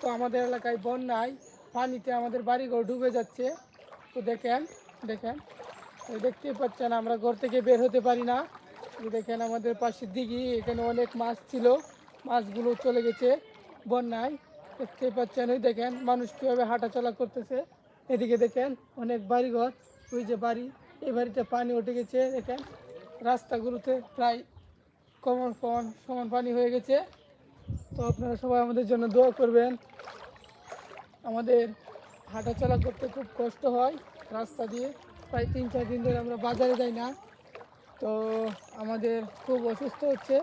তো আমাদের এলাকায় বন্যায় পানিতে আমাদের বাড়িঘর ডুবে যাচ্ছে। তো দেখেন দেখেন। এই দেখতেই পাচ্ছেন, আমরা ঘর থেকে বের হতে পারি না। দেখেন, আমাদের পাশের দিঘি, এখানে অনেক মাছ ছিল। মাছগুলো চলে গেছে বন্যায়। দেখতেই পাচ্ছেন ওই দেখেন, মানুষ কীভাবে হাঁটাচলা করতেছে। এদিকে দেখেন, অনেক বাড়িঘর। ওই যে বাড়ি, এই বাড়িতে পানি উঠে গেছে, দেখেন। রাস্তাগুলোতে প্রায় কমন কমন সমান পানি হয়ে গেছে। তো আপনারা সবাই আমাদের জন্য দোয়া করবেন। আমাদের হাঁটাচলা করতে খুব কষ্ট হয় রাস্তা দিয়ে। প্রায় তিন, চার দিন ধরে আমরা বাজারে যাই না। তো আমাদের খুব অসুস্থ হচ্ছে,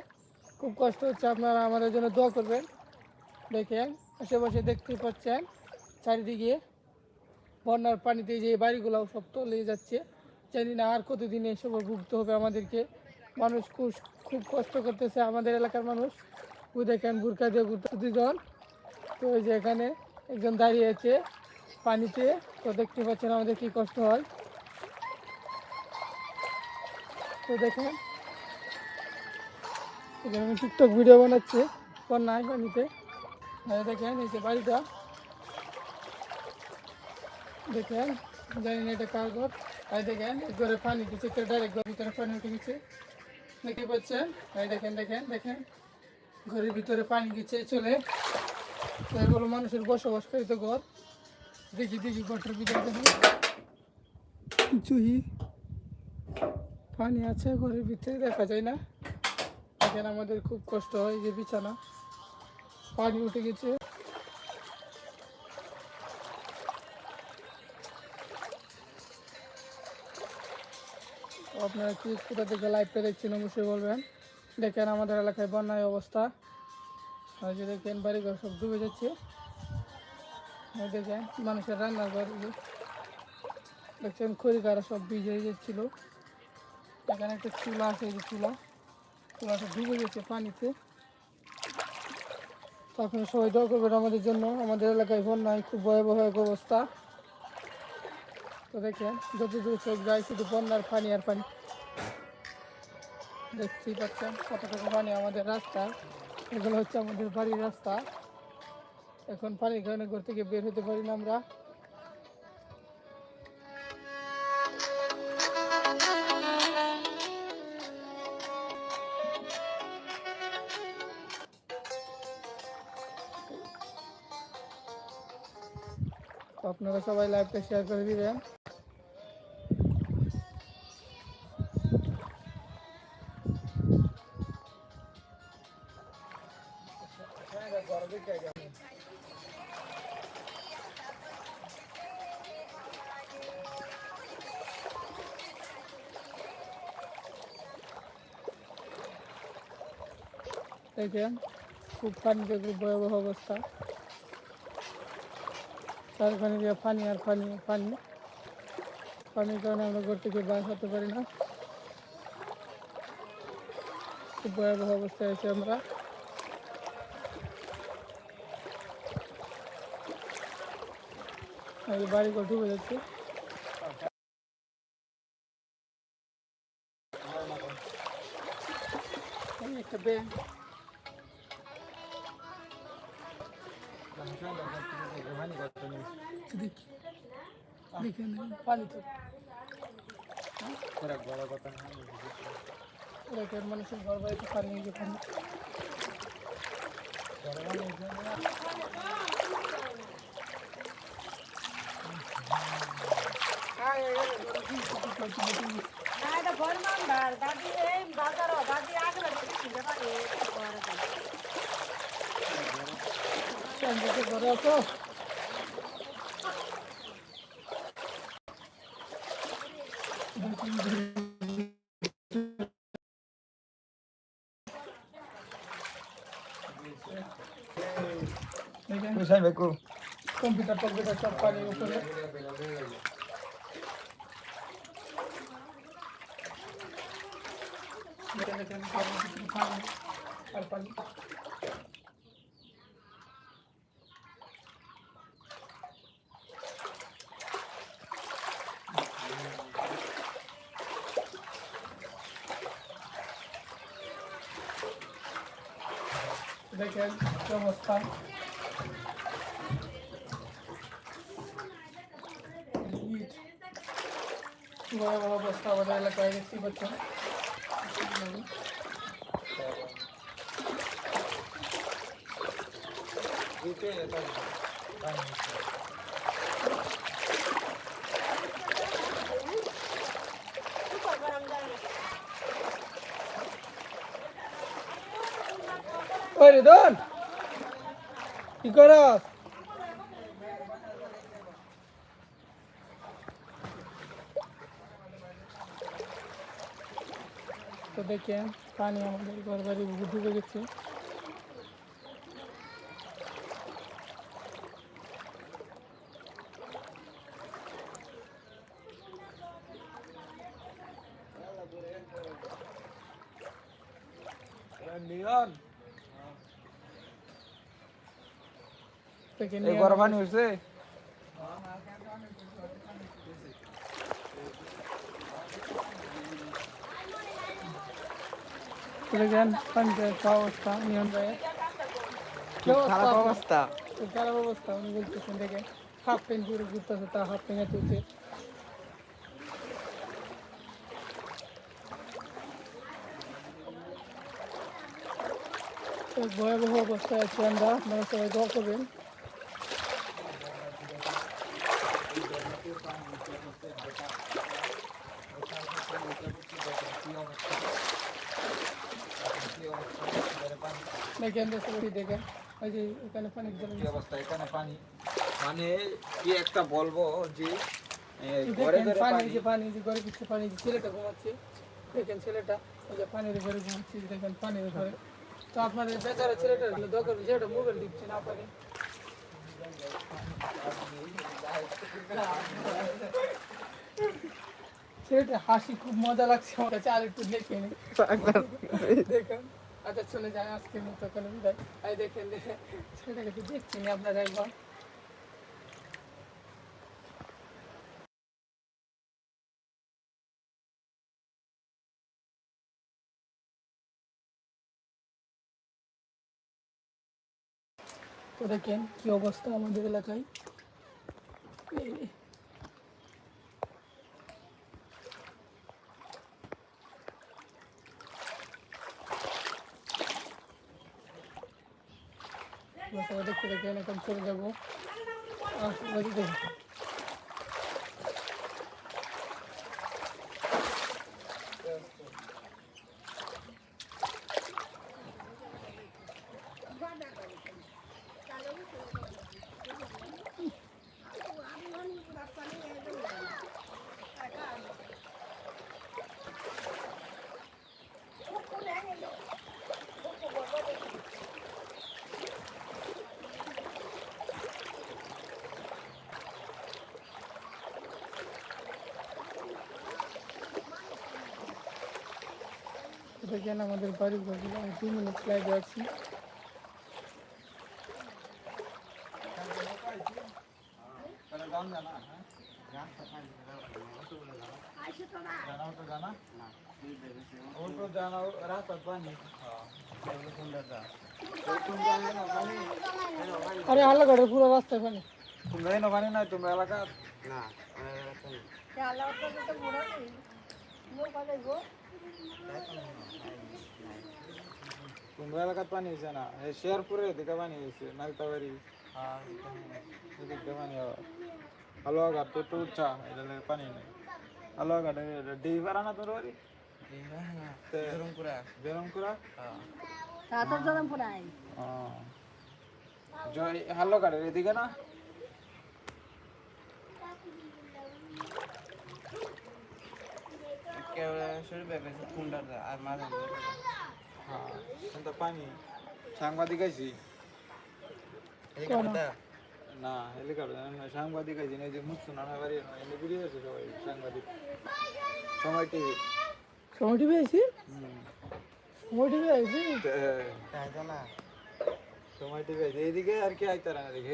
খুব কষ্ট হচ্ছে। আপনারা আমাদের জন্য দোয়া করবেন। দেখেন, আশেপাশে দেখতে পাচ্ছেন, চারিদিকে বন্যার পানিতে যে বাড়িগুলো সব তলিয়ে যাচ্ছে। জানি না আর কতদিন এসব ভুগতে হবে আমাদেরকে। মানুষ খুব খুব কষ্ট করতেছে, আমাদের এলাকার মানুষ। ওই দেখেন বুরকা দিয়ে ঘুরতে দুজন তো ওই যে এখানে একজন দাঁড়িয়ে আছে পানিতে। তো দেখতে পাচ্ছেন আমাদের কি কষ্ট হয়। তো দেখেন, এখানে আমি ভিডিও বানাচ্ছি বন্যায় পানিতে আর দেখেন, এই যে বাড়িটা। দেখেন, জানি না এটা কার ঘর। আর দেখেন ঘরে পানি দিচ্ছে ডাইরেক্ট ঘরের ভিতরে পানি উঠে গেছে। দেখতে পাচ্ছেন? এই দেখেন দেখেন দেখেন। ঘরের ভিতরে পানি গেছে, চলে। তো এগুলো মানুষের বসবাসকারীত ঘর। দেখি দেখি, ঘরটার ভিতরে দেখি। কিছুই পানি আছে ঘরের ভিতরে, দেখা যায় না। এখানে আমাদের খুব কষ্ট হয় যে বিছানা। পানি উঠে গেছে। আপনারা কি কোথা থেকে লাইভটা দেখছেন, অবশ্যই বলবেন। দেখেন আমাদের এলাকায় বন্যায় অবস্থা। আর যে দেখেন বাড়িঘর সব ডুবে যাচ্ছে। দেখেন মানুষের রান্নাঘর দেখছেন খড়িকারা সব ভিজে যাচ্ছিল। এখানে একটা চুলা আছে যে চুলা। চুলাটা ডুবে গেছে পানিতে। তখন সবাই দোয়া করবেন আমাদের জন্য। আমাদের এলাকায় বন্যায় খুব ভয়াবহ এক অবস্থা। তো দেখেন যতদূর চোখ যায় শুধু বন্যার পানি আর পানি। দেখতেই পাচ্ছেন কতটুকু পানি আমাদের রাস্তা। এগুলো হচ্ছে আমাদের বাড়ির রাস্তা। এখন পানির কারণে ঘর থেকে বের হতে পারি না আমরা। আপনারা সবাই লাইভটা শেয়ার করে দিবেন। দেখেন খুব পানিতে খুব ভয়াবহ অবস্থা। চারখানে দিয়ে পানি আর পানি পানি। পানির কারণে আমরা ঘর থেকে বাইর হতে পারি না। খুব ভয়াবহ অবস্থায় আছি আমরা। বাড়ি যাচ্ছে। এই একটা ব্যাংক মানুষের ঘর বাড়িতে পানি নিয়ে পানি এটা বললাম ভার দাদি এই বাজার দাদি আগে কিনতে পারে চান্দিতে ঘরে আছো দেখেন Kusain baku. কম্পিউটার টম্পিউটার সব পানির উপরে देखें व्यवस्था बस्ता बताया लगता है बच्चों। ওই রিদন কি করস তো দেখেন পানি আমাদের ঘর বাড়ি ঢুকে গেছে। এই গরম পানি হইছে দেখেন পানিতে একটা অবস্থা নিয়ন ভাই কি খারাপ অবস্থা। অবস্থা তো খারাপ অবস্থা উনি বলতেছেন দেখেন হাফ প্যান্ট পরে ঘুরতেছে তা হাফ প্যান্ট তুলছে। তো ভয়াবহ অবস্থায় আছি আমরা আপনারা সবাই দোয়া করবেন। দেখেন দেখেন দেখেন ওই যে এখানে পানি জল কি অবস্থা? এখানে পানি। মানে কি একটা বলব যে এ, ঘরে ঘরে পানি পানি। যে পানি যে ঘরে কিছু পানি যে ছেলেটা ঘুমাচ্ছে। দেখেন ছেলেটা ওই যে পানির ঘরে ঘুমাচ্ছে দেখেন পানির ঘরে তো আপনাদের বেচারা ছেলেটা দরকার ছেলেটা মোবাইল দিচ্ছে না পারে ছেলেটা হাসি খুব মজা লাগছে আমার কাছে। আর একটু দেখে নিই। দেখেন। আচ্ছা চলে যায় মতো দেখেন তো দেখছি না আপনারা একবার। দেখেন, কি অবস্থা আমাদের এলাকায়। দেখতে দেখেন এখন চলে যাব। দেখেন দেখেন আমাদের বাড়ির ঘরগুলো আমি দু মিনিট লাইভে আছি জানাও তো জানা ও তো জানাও রাস্তার পানি আরে আল্লাহ ঘরের পুরো রাস্তায় পানি তোমরা এনো পানি নাই তোমরা এলাকা তোমরা এলাকার পানি হয়েছে না? এই শেয়ারপুরে এদিকে পানি হয়েছে নালতাবাড়ি এদিকে পানি হয়। আলোয়াঘাট তো তো উচ্চা এটা পানি নেই। আলোয়াঘাট ডি পারা না তোর বাড়ি বেরমপুরা জয় হালো ঘাটের এদিকে না? হ্যাঁ কিন্তু পানি সাংবাদিক আইছি। না হেলিকপ্টার না সাংবাদিক আইছি না এই যে মুখ শোনা বাড়ি এনে ভিডিও আছে সবাই সাংবাদিক। সময় টিভি। সময় টিভি আইছি? হুম। সময় টিভি আইছি? সময় টিভি আছে এইদিকে আর কি আইতারা না দেখে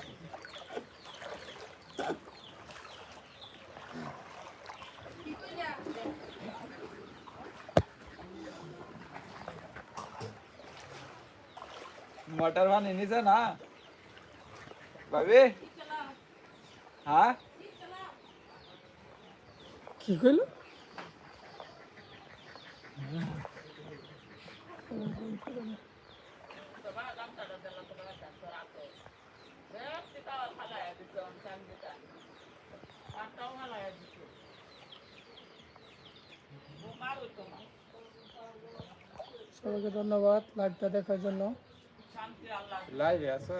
এই ছেলে মটর পানি নিছে না ভাবি হ্যাঁ কি কইলো সবাইকে ধন্যবাদ লাইভটা দেখার জন্য লাইভে আছে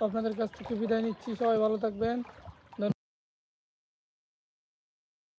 আপনাদের কাছ থেকে বিদায় নিচ্ছি। সবাই ভালো থাকবেন।